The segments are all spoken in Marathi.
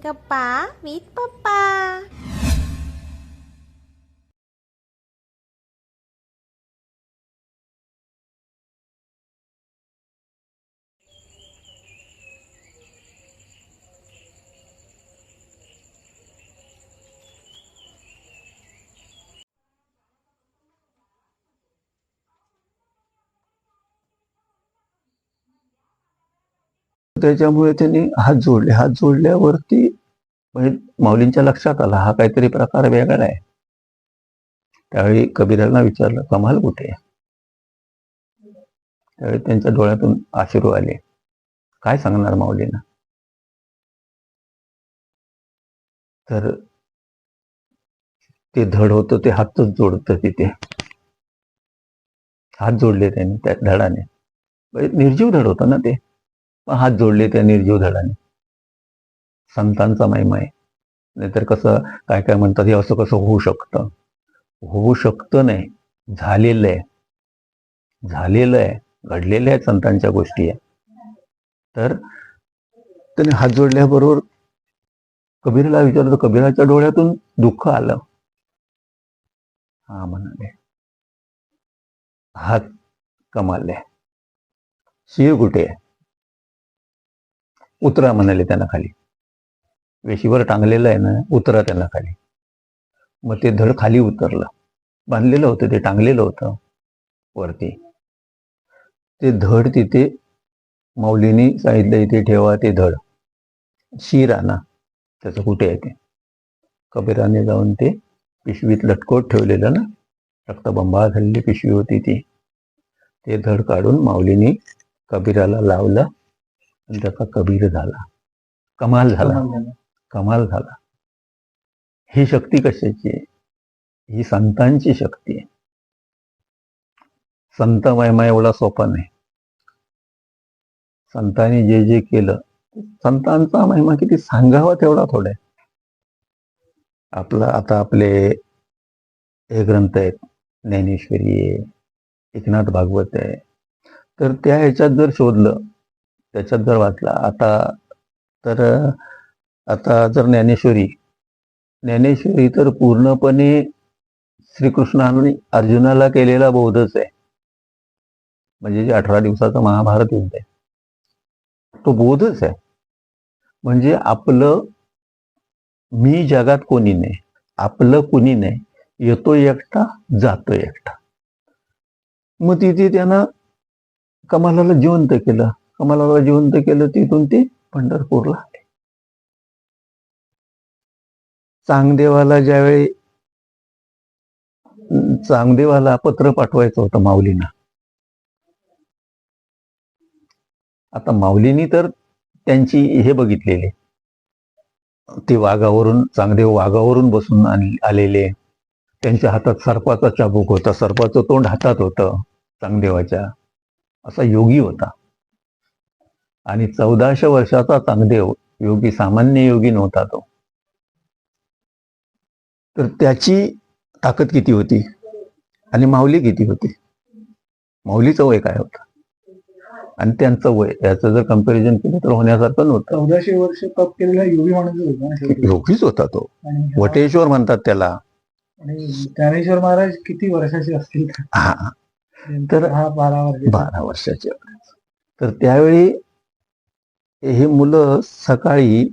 Kepa with Papa. त्याच्यामुळे त्यांनी हात जोडले. हात जोडल्यावरती म्हणजे माऊलींच्या लक्षात आला हा काहीतरी प्रकार वेगळा आहे. त्यावेळी कबीरांना विचारलं कमाल कुठे त्यावेळी त्यांच्या डोळ्यातून आश्रू आले. काय सांगणार माऊलींना? तर ते धड होतं ते हातच जोडतं तिथे. हात जोडले त्यांनी त्या धडाने. म्हणजे निर्जीव धड होतं ना ते. पण हात जोडले त्या निर्जीव धडाने. संतांचा महिमा आहे. नाहीतर कसं काय काय म्हणतात हे असं कसं होऊ शकतं? होऊ शकतं नाही. झालेलं आहे. झालेलं आहे. घडलेलं आहे संतांच्या गोष्टी आहे. तर त्याने हात जोडल्याबरोबर कबीरला विचारलं कबीराच्या डोळ्यातून दुःख आलं. हा म्हणाले हात कमाले शिर कुठे आहे उतरा म्हणाले त्यांना खाली. वेशीवर टांगलेलं आहे ना उतरा त्यांना खाली. मग ते धड खाली उतरलं. बांधलेलं होतं ते टांगलेलं होतं वरती. ते धड तिथे माऊलीनी सांगितलं इथे ठेवा ते धड. शिर आणा त्याचं कुठे आहे ते? कबीराने जाऊन ते पिशवीत लटकोट ठेवलेलं ना रक्तबंबा झालेली पिशवी होती ती. ते धड काढून माऊलीनी कबीराला लावलं. आणि त्याचा कबीर झाला. कमाल झाला. कमाल झाला. ही शक्ती कशाची आहे? ही संतांची शक्ती आहे. संत महिमा एवढा सोपा नाही. संतांनी जे जे केलं संतांचा महिमा किती सांगावा तेवढा थोडा आपला आता आपले हे ग्रंथ आहेत. ज्ञानेश्वरी आहे एकनाथ भागवत आहे. तर त्या ह्याच्यात जर शोधलं त्याच्यात जर वाचला आता तर आता जर ज्ञानेश्वरी ज्ञानेश्वरी तर पूर्णपणे श्रीकृष्णाने अर्जुनाला केलेला बोधच आहे. म्हणजे जे अठरा दिवसाचा महाभारत युद्ध आहे तो बोधच आहे. म्हणजे आपलं मी जगात कोणी नाही. आपलं कुणी नाही. येतो एकटा जातो एकटा. मग तिथे त्यानं कमालाला जिवंत केलं. कमलाला जिवंत केलं तिथून ते पंढरपूरला. आले चांगदेवाला ज्यावेळी चांगदेवाला पत्र पाठवायचं होतं माऊलींना. आता माऊलींनी तर त्यांची हे बघितलेले. ते वाघावरून चांगदेव वाघावरून बसून आलेले. त्यांच्या हातात सर्पाचा चाबूक होता सर्पाचं तोंड हातात होतं चांगदेवाच्या. असा योगी होता. आणि चौदाशे वर्षाचा चांगदेव योगी सामान्य योगी नव्हता तो. तर त्याची ताकद किती होती? आणि माऊली किती होती? माऊलीचं वय काय होतं? आणि त्यांचं वय याचं जर कंपॅरिझन केलं तर होण्यासारखं नव्हतं. चौदाशे वर्ष तप केलेला योगी माणूस. योगीच होता तो. वटेश्वर म्हणतात त्याला. ज्ञानेश्वर महाराज किती वर्षाचे असतील? हा. तर हा बारा वर्ष बारा वर्षाचे. तर त्यावेळी हे मुलं सकाळी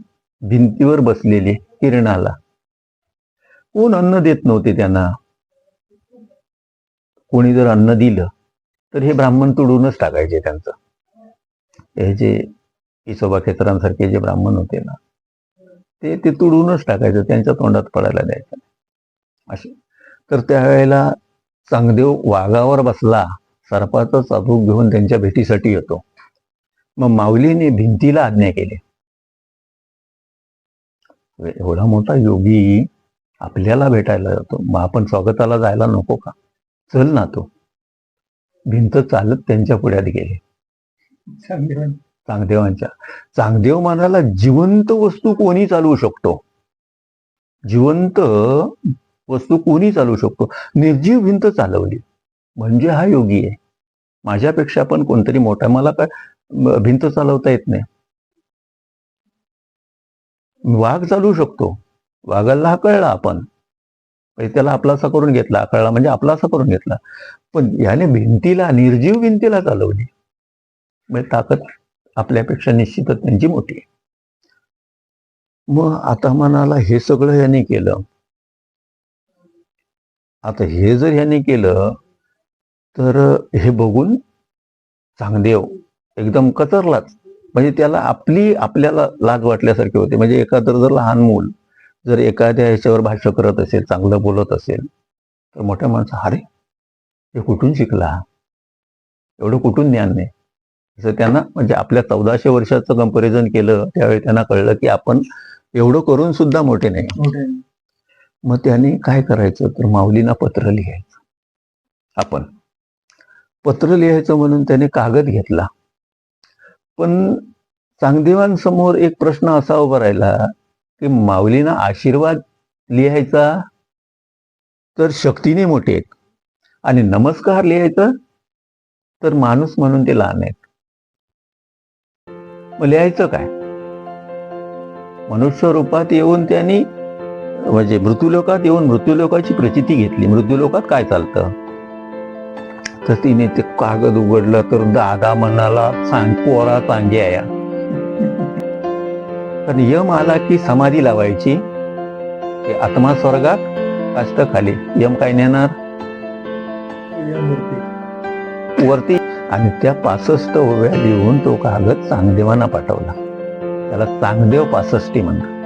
भिंतीवर बसलेली किरणाला. कोण अन्न देत नव्हते त्यांना? कोणी जर अन्न दिलं तर हे ब्राह्मण तुडूनच टाकायचे त्यांचं. हे जे इसोबा खेत्रांसारखे जे ब्राह्मण होते ना ते ते तुडूनच टाकायचं त्यांच्या तोंडात पडायला द्यायचं असे तर त्यावेळेला चांगदेव वाघावर बसला सर्पाचा चाबूक घेऊन त्यांच्या भेटीसाठी येतो. मग माऊलीने भिंतीला आज्ञा केली. एवढा मोठा योगी आपल्याला भेटायला जातो. मग आपण स्वागताला जायला नको का? चल ना तो. भिंत चालत त्यांच्या पुढ्यात गेले. चांगदेवांच्या. चांगदेव म्हणाला जिवंत वस्तू कोणी चालवू शकतो? जिवंत वस्तू कोणी चालवू शकतो? निर्जीव भिंत चालवली. म्हणजे हा योगी आहे. माझ्यापेक्षा पण कोणतरी मोठा मला काय भिंत चालवता येत नाही. वाघ चालू शकतो. वाघाला हा कळला आपण म्हणजे त्याला आपलासा करून घेतला. कळला म्हणजे आपलासा करून घेतला. पण याने भिंतीला निर्जीव भिंतीला चालवली. म्हणजे ताकद आपल्यापेक्षा निश्चितच त्यांची मोठी आहे. मग आता मनाला हे सगळं याने केलं. आता हे जर ह्याने केलं तर हे बघून चांगदेव एकदम कचरलाच म्हणजे त्याला आपली आपल्याला लाज वाटल्यासारखे होते. म्हणजे एखादं जर लहान मूल जर एखाद्या ह्याच्यावर भाष्य करत असेल चांगलं बोलत असेल तर मोठ्या माणसं अरे हे कुठून शिकला? एवढं कुठून ज्ञान नाही असं त्यांना म्हणजे आपल्या चौदाशे वर्षाचं कंपॅरिझन केलं त्यावेळी त्यांना कळलं की आपण एवढं करून सुद्धा मोठे नाही. मग त्याने काय करायचं? तर माऊलींना पत्र लिहायचं. आपण. पत्र लिहायचं म्हणून त्याने कागद घेतला. पण चांगदेवांसमोर एक प्रश्न असा उभा राहिला की माऊलींना आशीर्वाद लिहायचा तर शक्तीने मोठे आहेत. आणि नमस्कार लिहायचं तर माणूस म्हणून ते लहान आहेत. मग लिहायचं काय? मनुष्य रूपात येऊन त्यांनी म्हणजे मृत्यूलोकात येऊन मृत्यूलोकाची प्रचिती घेतली. मृत्यूलोकात काय चालतं? तर तिने ते कागद उघडलं तर दादा म्हणाला सांग पोरा चांगे या पण यम आला की समाधी लावायची. ते आत्मा स्वर्गात काष्ट खाली यम काय नेणार? वरती. आणि त्या पासष्ट ओव्या लिहून तो कागद चांगदेवांना पाठवला. त्याला चांगदेव पासष्टी म्हणतात.